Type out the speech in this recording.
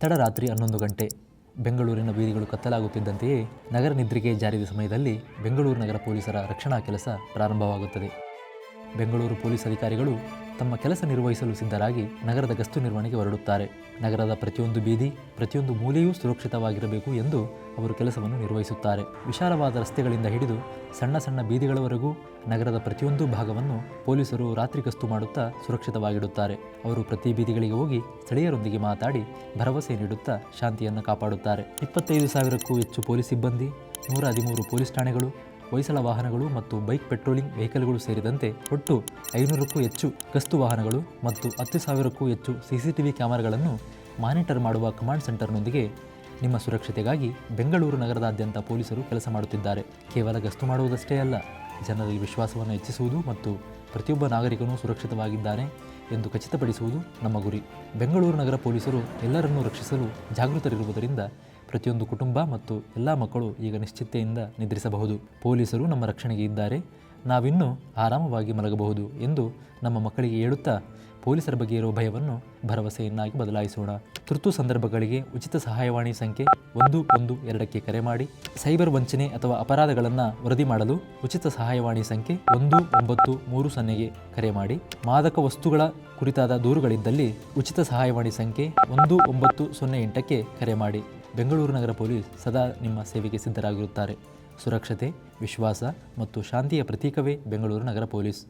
ತಡರಾತ್ರಿ ಹನ್ನೊಂದು ಗಂಟೆ ಬೆಂಗಳೂರಿನ ಬೀದಿಗಳು ಕತ್ತಲಾಗುತ್ತಿದ್ದಂತೆಯೇ ನಗರ ನಿದ್ರೆಗೆ ಜಾರಿದ ಸಮಯದಲ್ಲಿ ಬೆಂಗಳೂರು ನಗರ ಪೊಲೀಸರ ರಕ್ಷಣಾ ಕೆಲಸ ಪ್ರಾರಂಭವಾಗುತ್ತದೆ. ಬೆಂಗಳೂರು ಪೊಲೀಸ್ ಅಧಿಕಾರಿಗಳು ತಮ್ಮ ಕೆಲಸ ನಿರ್ವಹಿಸಲು ಸಿದ್ಧರಾಗಿ ನಗರದ ಗಸ್ತು ನಿರ್ವಹಣೆಗೆ ಹೊರಡುತ್ತಾರೆ. ನಗರದ ಪ್ರತಿಯೊಂದು ಬೀದಿ, ಪ್ರತಿಯೊಂದು ಮೂಲೆಯೂ ಸುರಕ್ಷಿತವಾಗಿರಬೇಕು ಎಂದು ಅವರು ಕೆಲಸವನ್ನು ನಿರ್ವಹಿಸುತ್ತಾರೆ. ವಿಶಾಲವಾದ ರಸ್ತೆಗಳಿಂದ ಹಿಡಿದು ಸಣ್ಣ ಸಣ್ಣ ಬೀದಿಗಳವರೆಗೂ ನಗರದ ಪ್ರತಿಯೊಂದು ಭಾಗವನ್ನು ಪೊಲೀಸರು ರಾತ್ರಿ ಗಸ್ತು ಮಾಡುತ್ತಾ ಸುರಕ್ಷಿತವಾಗಿಡುತ್ತಾರೆ. ಅವರು ಪ್ರತಿ ಬೀದಿಗಳಿಗೆ ಹೋಗಿ ಸ್ಥಳೀಯರೊಂದಿಗೆ ಮಾತಾಡಿ ಭರವಸೆ ನೀಡುತ್ತಾ ಶಾಂತಿಯನ್ನು ಕಾಪಾಡುತ್ತಾರೆ. ಇಪ್ಪತ್ತೈದು ಸಾವಿರಕ್ಕೂ ಹೆಚ್ಚು ಪೊಲೀಸ್ ಸಿಬ್ಬಂದಿ, ನೂರ ಹದಿಮೂರು ಪೊಲೀಸ್ ಠಾಣೆಗಳು ಹೊಯ್ಸಳ ವಾಹನಗಳು ಮತ್ತು ಬೈಕ್ ಪೆಟ್ರೋಲಿಂಗ್ ವೆಹಿಕಲ್ಗಳು ಸೇರಿದಂತೆ ಒಟ್ಟು ಐನೂರಕ್ಕೂ ಹೆಚ್ಚು ಗಸ್ತು ವಾಹನಗಳು ಮತ್ತು ಹತ್ತು ಸಾವಿರಕ್ಕೂ ಹೆಚ್ಚು ಸಿಸಿಟಿವಿ ಕ್ಯಾಮೆರಾಗಳನ್ನು ಮಾನಿಟರ್ ಮಾಡುವ ಕಮಾಂಡ್ ಸೆಂಟರ್ನೊಂದಿಗೆ ನಿಮ್ಮ ಸುರಕ್ಷತೆಗಾಗಿ ಬೆಂಗಳೂರು ನಗರದಾದ್ಯಂತ ಪೊಲೀಸರು ಕೆಲಸ ಮಾಡುತ್ತಿದ್ದಾರೆ. ಕೇವಲ ಗಸ್ತು ಮಾಡುವುದಷ್ಟೇ ಅಲ್ಲ, ಜನರಲ್ಲಿ ವಿಶ್ವಾಸವನ್ನು ಹೆಚ್ಚಿಸುವುದು ಮತ್ತು ಪ್ರತಿಯೊಬ್ಬ ನಾಗರಿಕನೂ ಸುರಕ್ಷಿತವಾಗಿದ್ದಾನೆ ಎಂದು ಖಚಿತಪಡಿಸುವುದು ನಮ್ಮ ಗುರಿ. ಬೆಂಗಳೂರು ನಗರ ಪೊಲೀಸರು ಎಲ್ಲರನ್ನೂ ರಕ್ಷಿಸಲು ಜಾಗೃತರಿರುವುದರಿಂದ ಪ್ರತಿಯೊಂದು ಕುಟುಂಬ ಮತ್ತು ಎಲ್ಲ ಮಕ್ಕಳು ಈಗ ನಿಶ್ಚಿತೆಯಿಂದ ನಿದ್ರಿಸಬಹುದು. ಪೊಲೀಸರು ನಮ್ಮ ರಕ್ಷಣೆಗೆ ಇದ್ದಾರೆ. ನಾವಿನ್ನೂ ಆರಾಮವಾಗಿ ಮಲಗಬಹುದು ಎಂದು ನಮ್ಮ ಮಕ್ಕಳಿಗೆ ಹೇಳುತ್ತಾ ಪೊಲೀಸರ ಬಗ್ಗೆ ಇರುವ ಭಯವನ್ನು ಭರವಸೆಯನ್ನಾಗಿ ಬದಲಾಯಿಸೋಣ. ತುರ್ತು ಸಂದರ್ಭಗಳಿಗೆ ಉಚಿತ ಸಹಾಯವಾಣಿ ಸಂಖ್ಯೆ ಒಂದು ಒಂದು ಎರಡಕ್ಕೆ ಕರೆ ಮಾಡಿ, ಸೈಬರ್ ವಂಚನೆ ಅಥವಾ ಅಪರಾಧಗಳನ್ನು ವರದಿ ಮಾಡಲು ಉಚಿತ ಸಹಾಯವಾಣಿ ಸಂಖ್ಯೆ ಒಂದು ಒಂಬತ್ತು ಮೂರು ಸೊನ್ನೆಗೆ ಕರೆ ಮಾಡಿ, ಮಾದಕ ವಸ್ತುಗಳ ಕುರಿತಾದ ದೂರುಗಳಿದ್ದಲ್ಲಿ ಉಚಿತ ಸಹಾಯವಾಣಿ ಸಂಖ್ಯೆ ಒಂದು ಒಂಬತ್ತು ಸೊನ್ನೆ ಎಂಟಕ್ಕೆ ಕರೆ ಮಾಡಿ. ಬೆಂಗಳೂರು ನಗರ ಪೊಲೀಸ್ ಸದಾ ನಿಮ್ಮ ಸೇವೆಗೆ ಸಿದ್ಧರಾಗಿರುತ್ತಾರೆ. ಸುರಕ್ಷತೆ, ವಿಶ್ವಾಸ ಮತ್ತು ಶಾಂತಿಯ ಪ್ರತೀಕವೇ ಬೆಂಗಳೂರು ನಗರ ಪೊಲೀಸ್.